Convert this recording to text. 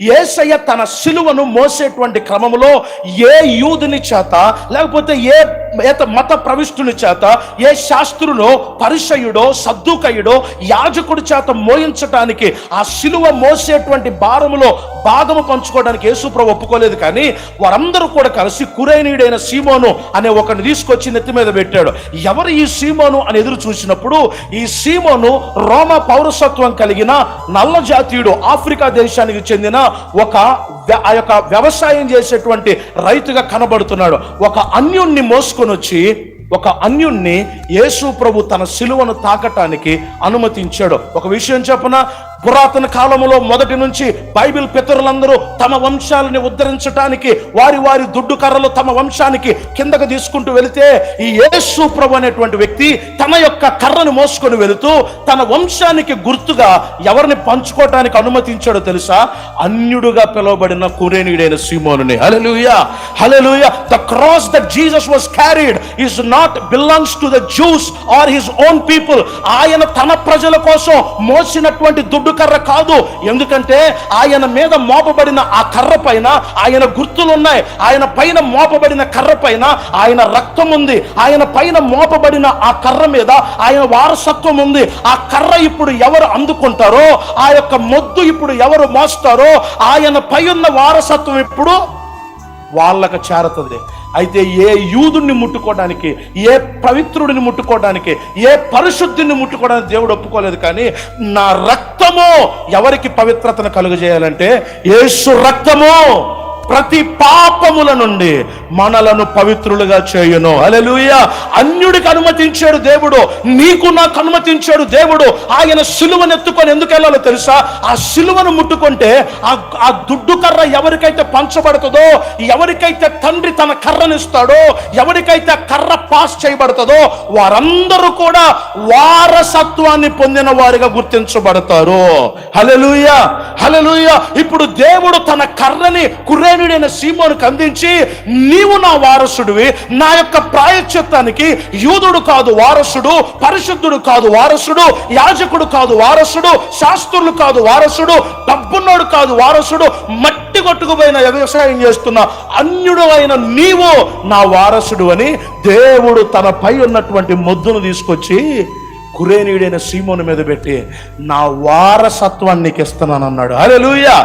ఏసయ్య తన సిలువను మోసేటువంటి క్రమంలో ఏ యూదుని చేత లేకపోతే ఏ మత ప్రవిష్టుని చేత ఏ శాస్త్రులో పరిసయుడో సద్దుకయుడో యాజకుడి చేత మోయించటానికి ఆ సిలువ మోసేటువంటి భారములో భాగము పంచుకోవడానికి యేసుప్రభు ఒప్పుకోలేదు కానీ వారందరూ కూడా కలిసి కురైనీడైన సీమోను అనే ఒకరిని తీసుకొచ్చి నెత్తి మీద పెట్టాడు. ఎవరు ఈ సీమోను అని ఎదురు చూసినప్పుడు ఈ సీమోను రోమ పౌరసత్వం కలిగిన నల్ల జాతీయుడు ఆఫ్రికా దేశానికి చెందిన ఒక వ్య- ఆ యొక్క వ్యవసాయం చేసేటువంటి రైతుగా కనబడుతున్నాడు. ఒక అన్యుణ్ణి మోసుకొని వచ్చి ఒక అన్యుణ్ణి యేసు ప్రభు తన సిలువను తాకటానికి అనుమతించాడు. ఒక విషయం చెప్పన? పురాతన కాలంలో మొదటి నుంచి బైబిల్ పితరులందరూ తమ వంశాలని ఉద్ధరించడానికి వారి వారి దుడ్డు కర్రలు తమ వంశానికి కిందకు తీసుకుంటూ వెళితే ఈ యేసు ప్రభు అనేటువంటి వ్యక్తి తన యొక్క కర్రను మోసుకొని వెళుతూ తన వంశానికి గుర్తుగా ఎవరిని పంచుకోవటానికి అనుమతించాడో తెలుసా? అన్యుడుగా పిలువబడిన కురేనీడైన సీమోనుని. హలలుయా hallelujah! The cross the Jesus was carried is not belongs to the Jews or his own people ఆయన తన ప్రజల కోసం మోసినటువంటి దుడ్డు కర్ర కాదు. ఎందుకంటే ఆయన మీద మోపబడిన ఆ కర్ర పైన ఆయన గుర్తులు ఉన్నాయి ఆయన పైన మోపబడిన కర్ర పైన ఆయన రక్తం ఉంది. ఆయన పైన మోపబడిన ఆ కర్ర మీద ఆయన వారసత్వం ఉంది. ఆ కర్ర ఇప్పుడు ఎవరు అందుకుంటారో ఆ యొక్క మొద్దు ఇప్పుడు ఎవరు మోస్తారో ఆయన పై ఉన్న వారసత్వం ఇప్పుడు వాళ్ళకు చేరుతుంది. అయితే ఏ యూదుడిని ముట్టుకోవడానికి ఏ పవిత్రుడిని ముట్టుకోవడానికి ఏ పరిశుద్ధిని ముట్టుకోవడానికి దేవుడు ఒప్పుకోలేదు కానీ నా రక్తము ఎవరికి పవిత్రతను కలుగజేయాలంటే యేసు రక్తము. ప్రతి పాపముల నుండి మనలను పవిత్రులుగా చేయును. అలెలుయ అన్యుడికి అనుమతించాడు దేవుడు. నీకు నాకు అనుమతించాడు దేవుడు. ఆయన సిలువను ఎత్తుకొని ఎందుకు వెళ్ళాలో తెలుసా? ఆ సిలువను ముట్టుకుంటే ఆ ఆ దుడ్డు కర్ర ఎవరికైతే పంచబడుతుందో ఎవరికైతే తండ్రి తన కర్రనిస్తాడో ఎవరికైతే కర్ర పాస్ చేయబడుతుందో వారందరూ కూడా వారసత్వాన్ని పొందిన వారిగా గుర్తించబడతారు. హల్లెలూయా. హల్లెలూయా. ఇప్పుడు దేవుడు తన కర్రని కురేనుడైన సీమోనికి అందించి నీవు నా వారసుడివి. నా యొక్క ప్రాయశ్చిత్తానికి యూదుడు కాదు వారసుడు పరిశుద్ధుడు కాదు వారసుడు యాజకుడు కాదు వారసుడు శాస్త్రులు కాదు వారసుడు డబ్బున్నోడు కాదు వారసుడు మట్టి కొట్టుకుపోయిన వ్యవసాయం చేస్తున్న అన్యుడు అయిన నీవు నా వారసుడు అని దేవుడు తన పై ఉన్నటువంటి మొద్దును తీసుకొచ్చి కురేనీయుడైన సీమోను మీద పెట్టి నా వారసత్వాన్ని నీకు అరే లూయా